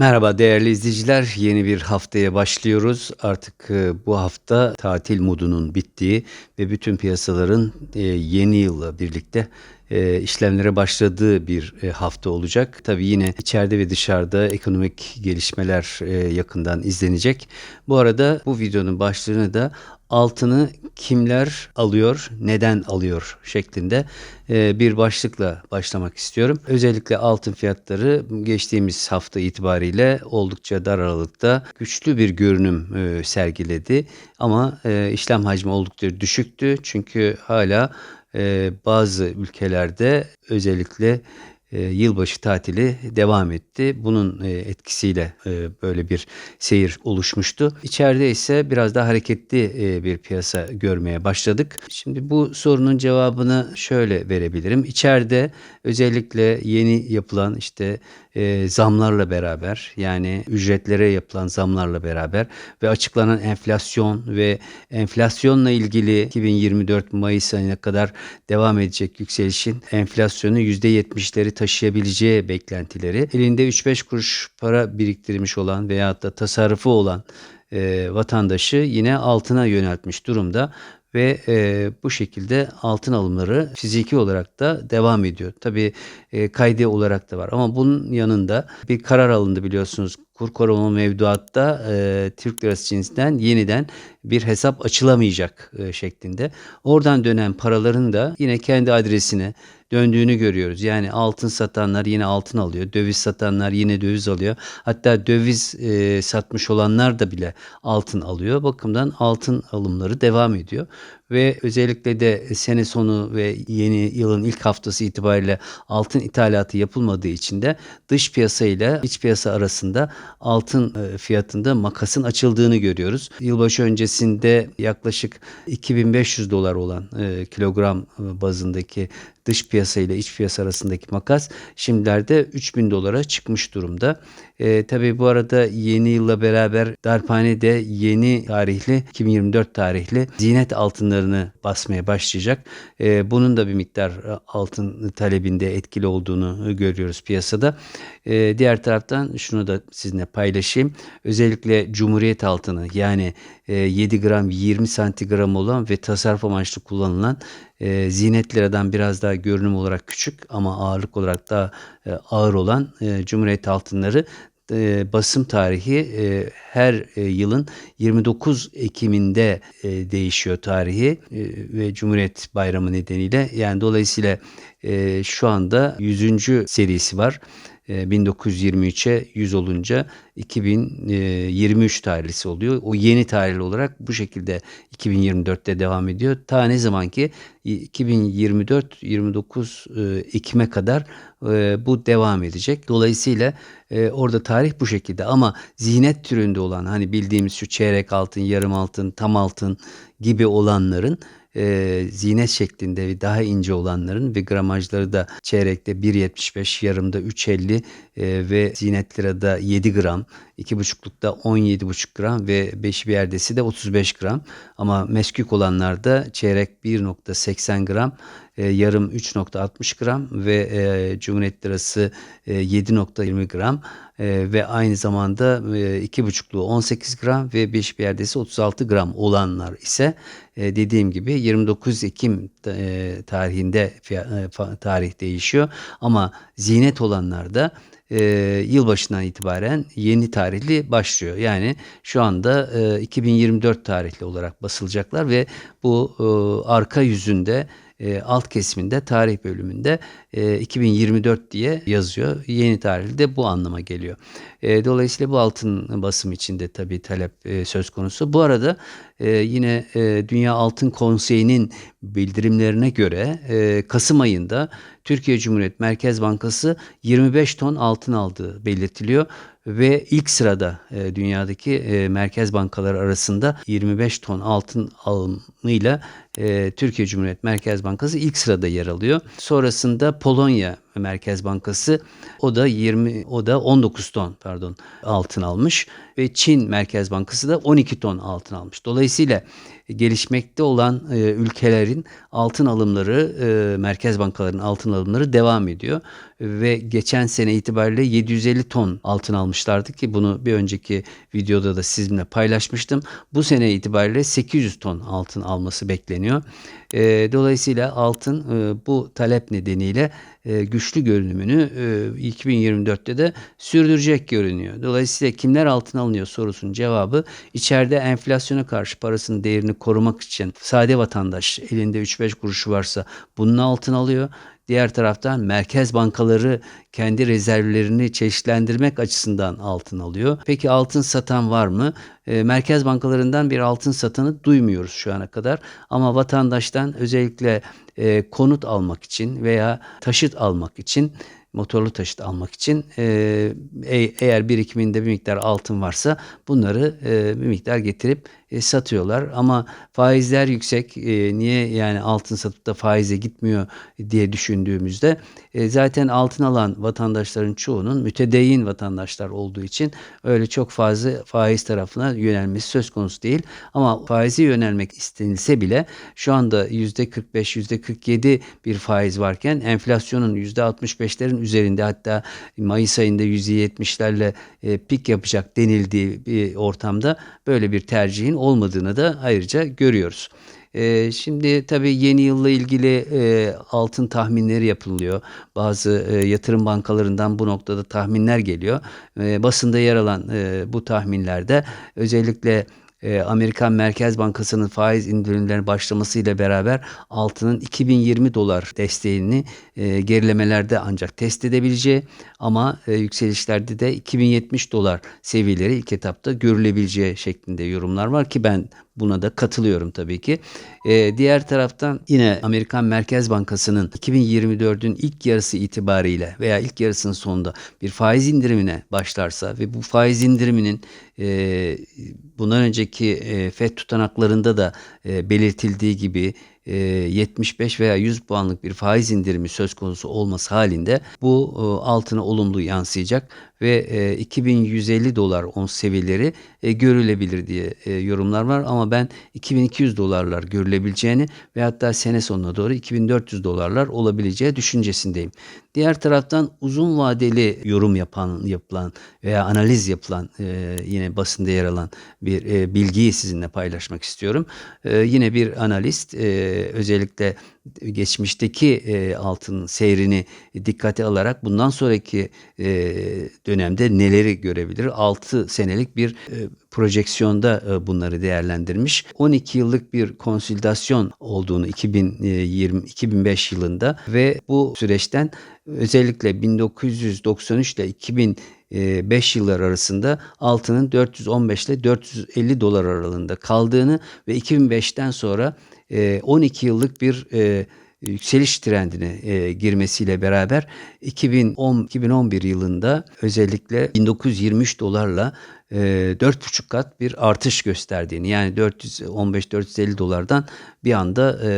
Merhaba değerli izleyiciler. Yeni bir haftaya başlıyoruz. Artık e, bu hafta tatil modunun bittiği ve bütün piyasaların e, yeni yılla birlikte e, işlemlere başladığı bir e, hafta olacak. Tabii yine içeride ve dışarıda ekonomik gelişmeler e, yakından izlenecek. Bu arada bu videonun başlığını da altını kimler alıyor, neden alıyor şeklinde e, bir başlıkla başlamak istiyorum. Özellikle altın fiyatları geçtiğimiz hafta itibariyle oldukça dar aralıkta güçlü bir görünüm sergiledi. Ama işlem hacmi oldukça düşüktü. Çünkü hala e, bazı ülkelerde özellikle e, yılbaşı tatili devam etti. Bunun e, etkisiyle e, böyle bir seyir oluşmuştu. İçeride ise biraz daha hareketli bir piyasa görmeye başladık. Şimdi bu sorunun cevabını şöyle verebilirim. İçeride özellikle yeni yapılan işte zamlarla beraber yani ücretlere yapılan zamlarla beraber ve açıklanan enflasyon ve enflasyonla ilgili 2024 Mayıs ayına kadar devam edecek yükselişin enflasyonu %70'leri taşıyabileceği beklentileri elinde 3-5 kuruş para biriktirmiş olan veyahut da tasarrufu olan e, vatandaşı yine altına yöneltmiş durumda ve e, bu şekilde altın alımları fiziki olarak da devam ediyor. Tabii e, kaydi olarak da var ama bunun yanında bir karar alındı biliyorsunuz. Kur korumalı mevduatta e, Türk lirası cinsinden yeniden bir hesap açılamayacak e, şeklinde. Oradan dönen paraların da yine kendi adresine döndüğünü görüyoruz. Yani altın satanlar yine altın alıyor. Döviz satanlar yine döviz alıyor. Hatta döviz e, satmış olanlar da bile altın alıyor. Bakımdan altın alımları devam ediyor. Ve özellikle de sene sonu ve yeni yılın ilk haftası itibariyle altın ithalatı yapılmadığı için de dış piyasa ile iç piyasa arasında altın e, fiyatında makasın açıldığını görüyoruz. Yılbaşı öncesinde yaklaşık 2500 dolar olan e, kilogram e, bazındaki dış piyasa ile iç piyasa arasındaki makas şimdilerde 3000 dolara çıkmış durumda. E, tabii bu arada yeni yılla beraber darphane de yeni tarihli 2024 tarihli zinet altınlarını basmaya başlayacak. E, bunun da bir miktar altın talebinde etkili olduğunu görüyoruz piyasada. E, diğer taraftan şunu da sizinle paylaşayım. Özellikle Cumhuriyet altını yani e, 7 gram 20 santigram olan ve tasarruf amaçlı kullanılan e, zinetlerden biraz daha görünüm olarak küçük ama ağırlık olarak daha e, ağır olan e, Cumhuriyet altınları e, basım tarihi e, her e, yılın 29 Ekim'inde değişiyor tarihi ve Cumhuriyet Bayramı nedeniyle. Yani dolayısıyla şu anda 100. serisi var. 1923'e 100 olunca 2023 tarihlisi oluyor. O yeni tarihli olarak bu şekilde 2024'te devam ediyor. Ta ne zaman ki 2024-29 Ekim'e kadar bu devam edecek. Dolayısıyla orada tarih bu şekilde ama zinet türünde olan hani bildiğimiz şu çeyrek altın, yarım altın, tam altın gibi olanların e, zinet şeklinde ve daha ince olanların ve gramajları da çeyrekte 1.75, yarımda 3.50 e, ve zinet lirada 7 gram, 2.5'lukta 17.5 gram ve 5 bir yerdesi de 35 gram. Ama meskük olanlarda çeyrek 1.80 gram, e, yarım 3.60 gram ve e, Cumhuriyet lirası e, 7.20 gram e, ve aynı zamanda e, iki buçukluğu 18 gram ve 5 bir yerdesi 36 gram olanlar ise e, dediğim gibi 29 Ekim e, tarihinde e, tarih değişiyor ama zinet olanlarda e, yılbaşından itibaren yeni tarihli başlıyor. Yani şu anda e, 2024 tarihli olarak basılacaklar ve bu e, arka yüzünde e, alt kesiminde tarih bölümünde e, 2024 diye yazıyor. Yeni tarihli de bu anlama geliyor. E, dolayısıyla bu altın basım içinde tabii talep e, söz konusu. Bu arada e, yine e, Dünya Altın Konseyi'nin bildirimlerine göre e, Kasım ayında Türkiye Cumhuriyet Merkez Bankası 25 ton altın aldığı belirtiliyor ve ilk sırada e, dünyadaki e, merkez bankaları arasında 25 ton altın alımıyla e, Türkiye Cumhuriyet Merkez Bankası ilk sırada yer alıyor. Sonrasında Polonya Merkez Bankası o da 20 o da 19 ton pardon altın almış ve Çin Merkez Bankası da 12 ton altın almış. Dolayısıyla gelişmekte olan e, ülkelerin altın alımları e, merkez bankalarının altın alımları devam ediyor ve geçen sene itibariyle 750 ton altın almışlardı ki bunu bir önceki videoda da sizinle paylaşmıştım. Bu sene itibariyle 800 ton altın alması bekleniyor. E, dolayısıyla altın e, bu talep nedeniyle e, güçlü görünümünü e, 2024'te de sürdürecek görünüyor. Dolayısıyla kimler altın alınıyor sorusunun cevabı içeride enflasyona karşı parasının değerini korumak için sade vatandaş elinde 3-5 kuruşu varsa bunun altın alıyor. Diğer taraftan merkez bankaları kendi rezervlerini çeşitlendirmek açısından altın alıyor. Peki altın satan var mı? E, merkez bankalarından bir altın satanı duymuyoruz şu ana kadar. Ama vatandaştan özellikle e, konut almak için veya taşıt almak için motorlu taşıt almak için e, e, eğer birikiminde bir miktar altın varsa bunları e, bir miktar getirip e, satıyorlar. Ama faizler yüksek e, niye yani altın satıp da faize gitmiyor diye düşündüğümüzde e, zaten altın alan vatandaşların çoğunun mütedeyyin vatandaşlar olduğu için öyle çok fazla faiz tarafına yönelmesi söz konusu değil. Ama faize yönelmek istenilse bile şu anda %45 %47 bir faiz varken enflasyonun %65'lerin üzerinde hatta Mayıs ayında %70'lerle e, pik yapacak denildiği bir ortamda böyle bir tercihin olmadığını da ayrıca görüyoruz. E, şimdi tabii yeni yılla ilgili e, altın tahminleri yapılıyor. Bazı e, yatırım bankalarından bu noktada tahminler geliyor. E, basında yer alan e, bu tahminlerde özellikle e, Amerikan Merkez Bankası'nın faiz indirimlerine başlamasıyla beraber altının 2020 dolar desteğini e, gerilemelerde ancak test edebileceği ama e, yükselişlerde de 2070 dolar seviyeleri ilk etapta görülebileceği şeklinde yorumlar var ki ben Buna da katılıyorum tabii ki. Ee, diğer taraftan yine Amerikan Merkez Bankası'nın 2024'ün ilk yarısı itibariyle veya ilk yarısının sonunda bir faiz indirimine başlarsa ve bu faiz indiriminin e, bundan önceki e, FED tutanaklarında da e, belirtildiği gibi 75 veya 100 puanlık bir faiz indirimi söz konusu olması halinde bu altına olumlu yansıyacak ve 2150 dolar ons seviyeleri görülebilir diye yorumlar var ama ben 2200 dolarlar görülebileceğini ve hatta sene sonuna doğru 2400 dolarlar olabileceği düşüncesindeyim. Diğer taraftan uzun vadeli yorum yapan yapılan veya analiz yapılan yine basında yer alan bir bilgiyi sizinle paylaşmak istiyorum. Yine bir analist özellikle geçmişteki e, altın seyrini dikkate alarak bundan sonraki e, dönemde neleri görebilir? 6 senelik bir e, projeksiyonda e, bunları değerlendirmiş. 12 yıllık bir konsolidasyon olduğunu 2020 2005 yılında ve bu süreçten özellikle 1993 ile 2000 5 yıllar arasında altının 415 ile 450 dolar aralığında kaldığını ve 2005'ten sonra 12 yıllık bir yükseliş trendine e, girmesiyle beraber 2010 2011 yılında özellikle 1923 dolarla e, 4,5 kat bir artış gösterdiğini yani 415-450 dolardan bir anda e,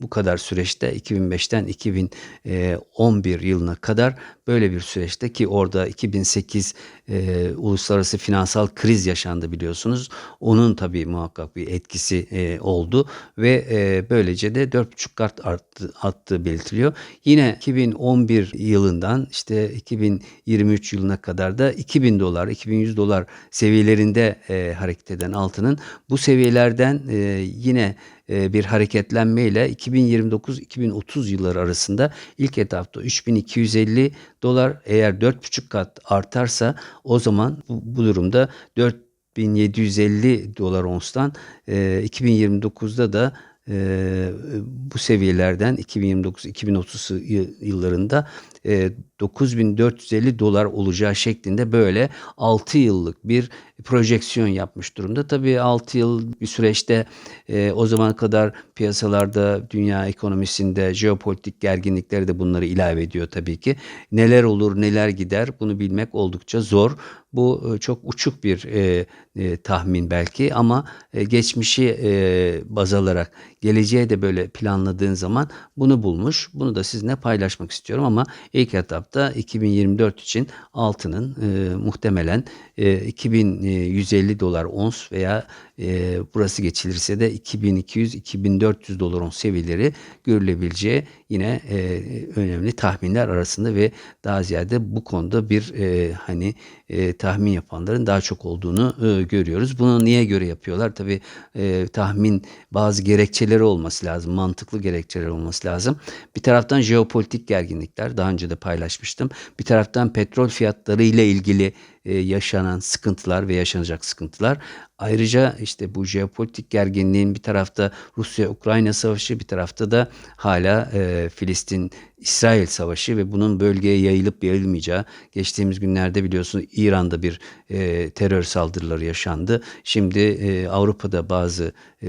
bu kadar süreçte 2005'ten 2011 yılına kadar böyle bir süreçte ki orada 2008 e, uluslararası finansal kriz yaşandı biliyorsunuz. Onun tabii muhakkak bir etkisi e, oldu ve e, böylece de 4,5 kat arttı, attığı belirtiliyor. Yine 2011 yılından işte 2023 yılına kadar da 2000 dolar, 2100 dolar seviyelerinde e, hareket eden altının. Bu seviyelerden e, yine e, bir hareketlenmeyle 2029-2030 yılları arasında ilk etapta 3250 dolar eğer 4,5 kat artarsa o zaman bu, bu durumda 4750 dolar onstan e, 2029'da da e, bu seviyelerden 2029-2030 yıllarında e, 9450 dolar olacağı şeklinde böyle 6 yıllık bir projeksiyon yapmış durumda. Tabii 6 yıl bir süreçte e, o zamana kadar piyasalarda, dünya ekonomisinde jeopolitik gerginlikleri de bunları ilave ediyor tabii ki. Neler olur, neler gider bunu bilmek oldukça zor. Bu e, çok uçuk bir e, e, tahmin belki ama e, geçmişi e, baz alarak geleceğe de böyle planladığın zaman bunu bulmuş. Bunu da sizinle paylaşmak istiyorum ama ilk etapta 2024 için altının e, muhtemelen e, 2150 dolar ons veya e, burası geçilirse de 2200-2400 dolar ons seviyeleri görülebileceği yine e, önemli tahminler arasında ve daha ziyade bu konuda bir e, hani e, tahmin yapanların daha çok olduğunu e, görüyoruz. Bunu niye göre yapıyorlar? Tabii e, tahmin bazı gerekçeleri olması lazım. Mantıklı gerekçeleri olması lazım. Bir taraftan jeopolitik gerginlikler daha önce de paylaşmıştım. Bir taraftan petrol fiyatları ile ilgili yaşanan sıkıntılar ve yaşanacak sıkıntılar. Ayrıca işte bu jeopolitik gerginliğin bir tarafta Rusya-Ukrayna savaşı bir tarafta da hala e, Filistin-İsrail savaşı ve bunun bölgeye yayılıp yayılmayacağı. Geçtiğimiz günlerde biliyorsunuz İran'da bir e, terör saldırıları yaşandı. Şimdi e, Avrupa'da bazı e,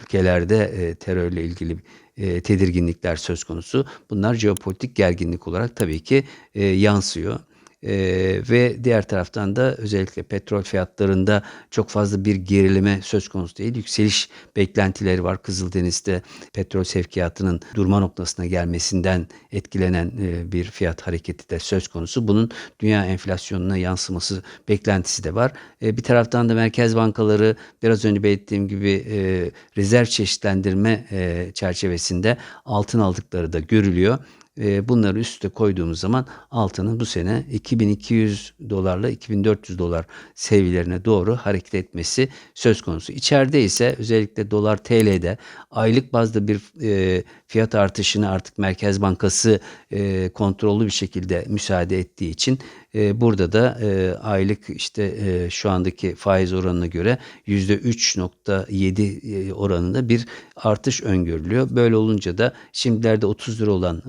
ülkelerde e, terörle ilgili e, tedirginlikler söz konusu. Bunlar jeopolitik gerginlik olarak tabii ki e, yansıyor. Ee, ve diğer taraftan da özellikle petrol fiyatlarında çok fazla bir gerileme söz konusu değil. Yükseliş beklentileri var. Kızıldeniz'de petrol sevkiyatının durma noktasına gelmesinden etkilenen e, bir fiyat hareketi de söz konusu. Bunun dünya enflasyonuna yansıması beklentisi de var. E, bir taraftan da merkez bankaları biraz önce belirttiğim gibi e, rezerv çeşitlendirme e, çerçevesinde altın aldıkları da görülüyor. E, bunları üste koyduğumuz zaman altının bu sene 2200 dolarla 2400 dolar seviyelerine doğru hareket etmesi söz konusu. İçeride ise özellikle dolar TL'de aylık bazda bir e, fiyat artışını artık Merkez Bankası e, kontrollü bir şekilde müsaade ettiği için e, burada da e, aylık işte e, şu andaki faiz oranına göre %3.7 e, oranında bir artış öngörülüyor. Böyle olunca da şimdilerde 30 lira olan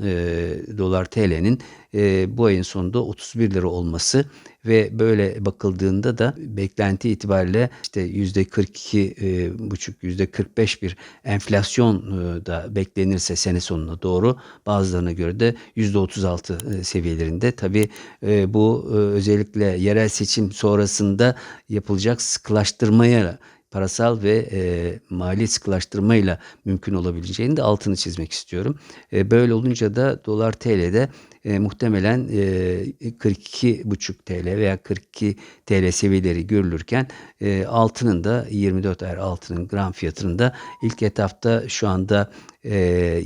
dolar TL'nin bu ayın sonunda 31 lira olması ve böyle bakıldığında da beklenti itibariyle işte yüzde 42 e, buçuk yüzde 45 bir enflasyon e, da beklenirse sene sonuna doğru bazılarına göre de yüzde 36 e, seviyelerinde. Tabi bu özellikle yerel seçim sonrasında yapılacak sıkılaştırmaya parasal ve e, mali sıkılaştırmayla mümkün olabileceğini de altını çizmek istiyorum. E, böyle olunca da dolar TL'de e, muhtemelen e, 42,5 TL veya 42 TL seviyeleri görülürken e, altının da 24 ayar altının gram fiyatının da ilk etapta şu anda e,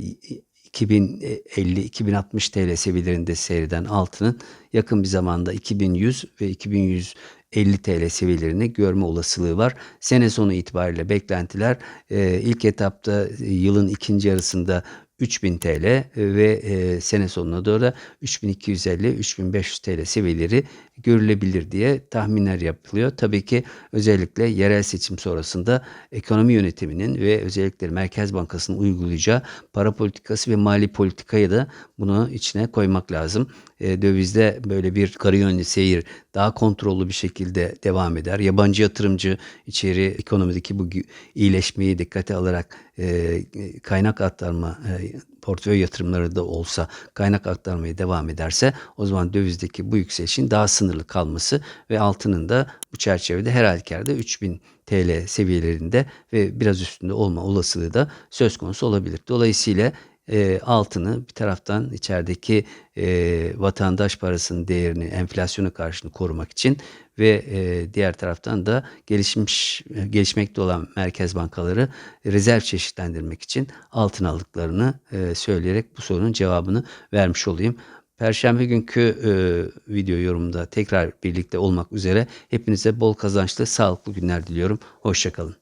2050-2060 TL seviyelerinde seyreden altının yakın bir zamanda 2100 ve 2100 50 TL seviyelerini görme olasılığı var. Sene sonu itibariyle beklentiler e, ilk etapta e, yılın ikinci yarısında 3000 TL ve e, sene sonuna doğru 3250-3500 TL seviyeleri görülebilir diye tahminler yapılıyor. Tabii ki özellikle yerel seçim sonrasında ekonomi yönetiminin ve özellikle Merkez Bankası'nın uygulayacağı para politikası ve mali politikayı da bunu içine koymak lazım. E, dövizde böyle bir karı yönlü seyir daha kontrollü bir şekilde devam eder. Yabancı yatırımcı içeri ekonomideki bu iyileşmeyi dikkate alarak e, kaynak aktarma e, portföy yatırımları da olsa kaynak aktarmaya devam ederse o zaman dövizdeki bu yükselişin daha sınırlı kalması ve altının da bu çerçevede her halükarda 3000 TL seviyelerinde ve biraz üstünde olma olasılığı da söz konusu olabilir. Dolayısıyla e, altını bir taraftan içerideki e, vatandaş parasının değerini enflasyona karşını korumak için ve e, diğer taraftan da gelişmiş gelişmekte olan merkez bankaları rezerv çeşitlendirmek için altın aldıklarını e, söyleyerek bu sorunun cevabını vermiş olayım. Perşembe günkü e, video yorumunda tekrar birlikte olmak üzere hepinize bol kazançlı, sağlıklı günler diliyorum. Hoşçakalın.